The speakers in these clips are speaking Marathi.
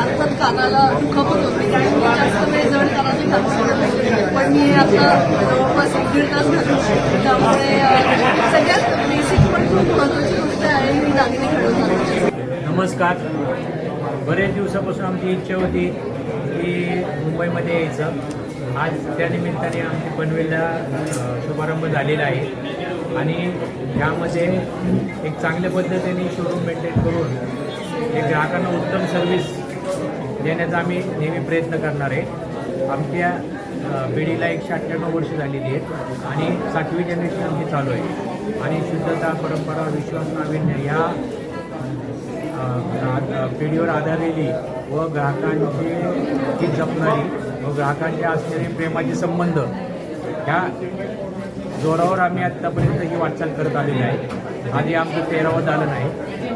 अर्थात कानाला दुखापत होती. कारण मी जास्त वेळ जड कानाची घालू शकत नाही पण मी आता जवळपास एक दीड तास घालू त्यामुळे सगळ्यात बेसिक पण खूप महत्त्वाची गोष्ट आहे मी दागिने घडवून नमस्कार. बरेच दिवसापासून आमची इच्छा होती की मुंबईमध्ये यायचं. आज त्यानिमित्ताने आमची पनवेलला शुभारंभ झालेला आहे. आणि ह्यामध्ये एक चांगल्या पद्धतीने शोरूम मेंटेन करून एक ग्राहकांना उत्तम सर्व्हिस देण्याचा आम्ही नेहमी प्रयत्न करणार आहे. आमच्या पिढीला एकशे अठ्ठ्याण्णव वर्ष झालेली आहेत आणि सातवी जनरेशन आमची चालू आहे. आणि शुद्धता परंपरा विश्वास नाविन्य ह्या पिढीवर आधारलेली व ग्राहकांची ती जपणारी व ग्राहकांचे असलेले प्रेमाचे संबंध ह्या जोरावर आम्ही आत्तापर्यंत ही वाटचाल करत आलेली आहे. आधी आमचं तेरावं झालं नाही.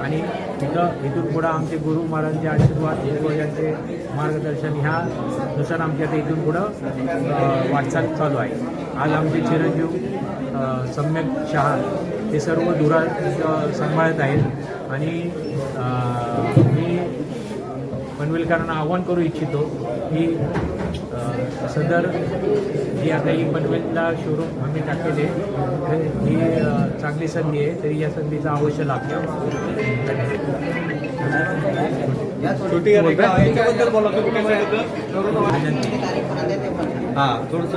आणि इथं इथून पुढं आमचे गुरु महाराजांचे आशीर्वाद यांचे मार्गदर्शन ह्या नुसार आमच्या इथे इथून पुढं वाटचाल चालू आहे. आज आमचे चिरंजीव सम्यक शहा हे सर्व धुरा सांभाळत आहेत. आणि मी पनवेलकरांना आव्हान करू इच्छितो की सदर जी आता ही पनवेलला शोरूम आम्ही टाकलेले ही चांगली संधी आहे तरी या संधीचा अवश्य लाभ घ्यावा थोडस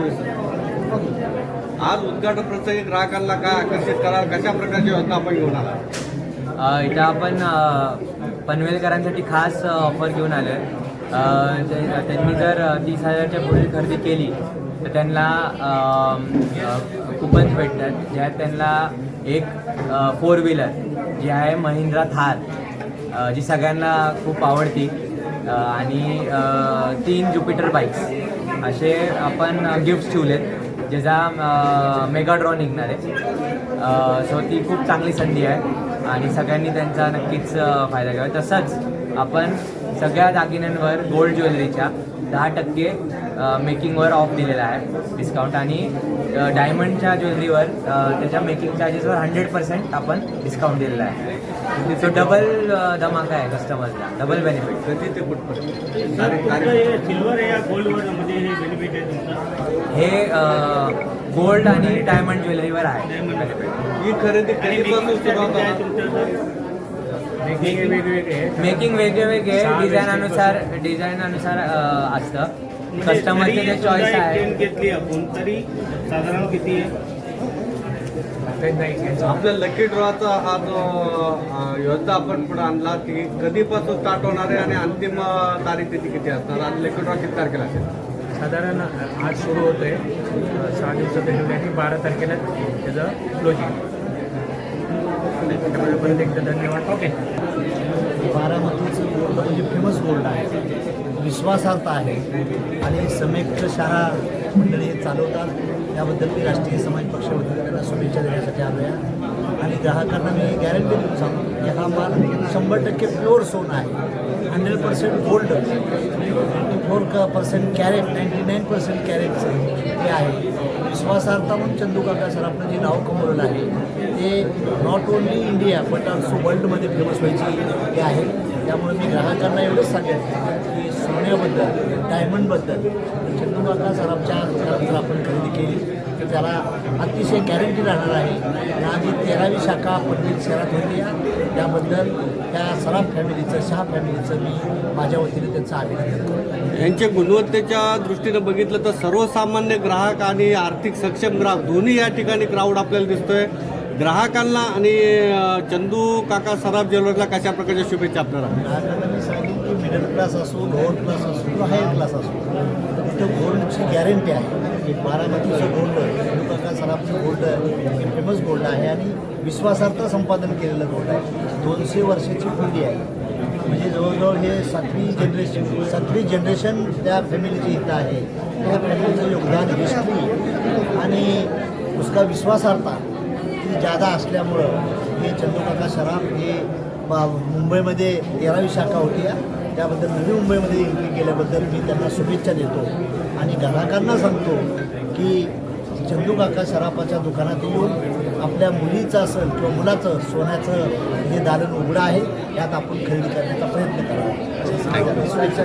आज उद्घाटन प्रसंगी ग्राहकांना काय आकर्षित कराल? कशा प्रकारची योजना आपण घेऊन आला इथं आपण पनवेलकरांसाठी खास ऑफर घेऊन आलो आहे त्यांनी जर तीस हजारच्या पुढे खरेदी केली तर त्यांना कुपन्स भेटतात ज्यात त्यांना एक फोर व्हीलर जी आहे महिंद्रा थार जी सगळ्यांना खूप आवडती आणि तीन ज्युपिटर बाईक्स असे आपण गिफ्ट्स ठेवलेत ज्याचा मेगा ड्रॉ निघणार आहे. सो ती खूप चांगली संधी आहे. आणि सगळ्यांनी त्यांचा नक्कीच फायदा घ्यावा. तसंच आपण सगळ्या दागिन्यांवर गोल्ड ज्वेलरीच्या दहा टक्के मेकिंगवर ऑफ दिलेला आहे डिस्काउंट आणि डायमंडच्या ज्वेलरीवर त्याच्या मेकिंग चार्जेसवर हंड्रेड पर्सेंट आपण डिस्काउंट दिलेला आहे. सो डबल धमाका आहे कस्टमरला डबल बेनिफिट कधी ते हे सिल्वर गोल्ड आणि डायमंड ज्वेलरीवर आहे. बेनिफिट ही खरेदी मेकिंग वेगवेगळे वेगळे वेगळे डिझाईन अनुसार डिझाईन अनुसार असतं. म्हणजे कस्टमरचे जरी जे चॉईस आहे घेतली आपण तरी साधारण किती आहे? काही नाही आपल्या लकी ड्रॉचा हा जो योजना आपण पुढे आणला की कधीपासून स्टार्ट होणार आहे आणि अंतिम तारीख त्याची किती असणार? आणि लकी ड्रॉ किती तारखेला असेल? साधारण आज सुरू होतं आहे सहा दिवसाचं ठेवले आणि बारा तारखेला त्याचं क्लोजिंग एकदा धन्यवाद. ओके बारामतीचं गोल्ड म्हणजे फेमस गोल्ड आहे. विश्वासार्थ आहे. आणि समेक्त शाळा मंडळी हे चालवतात. त्याबद्दल मी राष्ट्रीय समाज पक्षाबद्दल त्यांना शुभेच्छा देण्यासाठी आलो आहे. आणि ग्राहकांना मी गॅरंटी देऊन सांगतो की हा माल शंभर टक्के प्युअर सोन आहे. Hundred percent gold ninety four percent carat ninety nine percent कॅरेटचं हे आहे. विश्वासार्थ म्हणून चंदू काका सराफनं जे नाव कमवलेलं आहे ते not only India but also वर्ल्डमध्ये फेमस व्हायची हे आहे. त्यामुळे मी ग्राहकांना एवढंच सांगेन की सोन्याबद्दल डायमंडबद्दल चंदू काका दुकानात जर आपण खरेदी केली तर त्याला अतिशय गॅरंटी राहणार आहे. आणि तेरावी शाखा पनवेल शहरात होती. आहे त्याबद्दल त्या सराफ फॅमिलीचं शाह फॅमिलीचं मी माझ्या वतीने त्यांचं अभिनंदन करतो. यांच्या गुणवत्तेच्या दृष्टीनं बघितलं तर सर्वसामान्य ग्राहक आणि आर्थिक सक्षम ग्राहक दोन्ही या ठिकाणी क्राऊड आपल्याला दिसतोय. ग्राहकांना आणि चंदू काका सराफ ज्वेलर्सला कशा प्रकारच्या शुभेच्छा आपल्याला? ग्राहकांना मी सांगेन की मिडल क्लास असो लोअर क्लास असो किंवा हायर क्लास असो तिथं गोल्डची गॅरंटी आहे. बारामतीचं गोल्ड काका सराफचं गोल्ड हे फेमस गोल्ड आहे आणि विश्वासार्थ संपादन केलेलं गोल्ड आहे. दोनशे वर्षाची पूर्वी आहे. म्हणजे जवळजवळ हे सातवी जनरेशन सातवी जनरेशन त्या फॅमिलीची इथं आहे. त्या फॅमिलीचं योगदान हिस्ट्री आणि उसका विश्वासार्हता जादा असल्यामुळं हे चंदूकाका शराफ हे बा- मुंबईमध्ये तेरावी शाखा होती या. त्याबद्दल नवी मुंबईमध्ये एंट्री केल्याबद्दल मी त्यांना शुभेच्छा देतो. आणि ग्राहकांना सांगतो की चंदूकाका शराफाच्या दुकानात येऊन आपल्या मुलीचं असेल किंवा मुलाचं सोन्याचं हे दालन उघडं आहे. यात आपण खरेदी करण्याचा प्रयत्न करावा असं शुभेच्छा